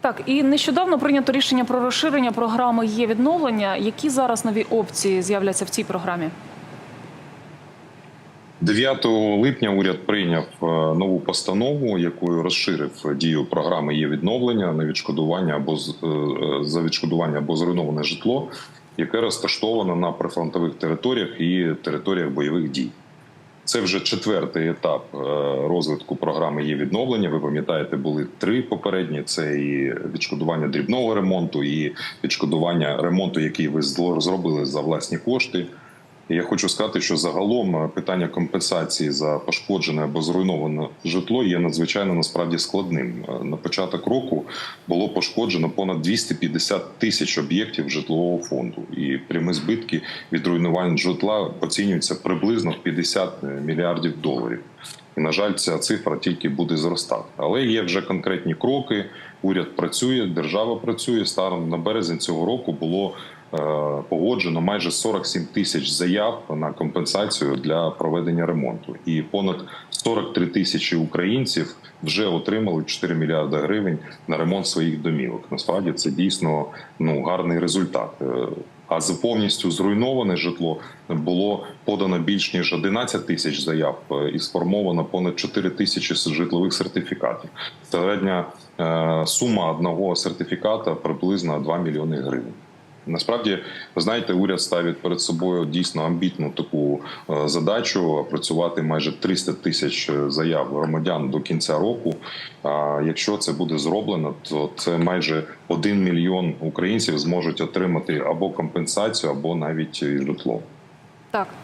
Так, і нещодавно прийнято рішення про розширення програми є відновлення. Які зараз нові опції з'являться в цій програмі? 9 липня уряд прийняв е, нову постанову, якою розширив дію програми є відновлення на відшкодування або е, е, за відшкодування або зруйноване житло, яке розташоване на прифронтових територіях і територіях бойових дій. Це вже четвертий етап е, розвитку програми є відновлення. Ви пам'ятаєте, були три попередні: це і відшкодування дрібного ремонту, і відшкодування ремонту, який ви зробили за власні кошти. І я хочу сказати, що загалом е, питання компенсації за пошкоджене або зруйноване житло є надзвичайно насправді складним. Е, На початок року було пошкоджено понад 250 тисяч об'єктів житлового фонду, і прямі збитки від руйнувань житла оцінюються приблизно в 50 мільярдів доларів. І на жаль, ця цифра тільки буде зростати. Але є вже конкретні кроки. Уряд працює, держава працює. Старом на березень цього року було е, погоджено майже 47 тисяч заяв на компенсацію для проведення ремонту, і понад 43 тисячі українців вже отримали 4 мільярди гривень на ремонт своїх домівок. Насправді це дійсно ну гарний результат. Е, А за повністю зруйноване житло було подано більш ніж 11 тисяч заяв е, і сформовано понад 4 тисячі житлових сертифікатів. Середня е, сума одного сертифіката приблизно 2 мільйони гривень. Насправді, ви знаєте, уряд ставить перед собою дійсно амбітну таку е, задачу працювати майже 300 тисяч е, заяв громадян до кінця року. А якщо це буде зроблено, то це майже 1 мільйон українців зможуть отримати або компенсацію, або навіть житло. Так.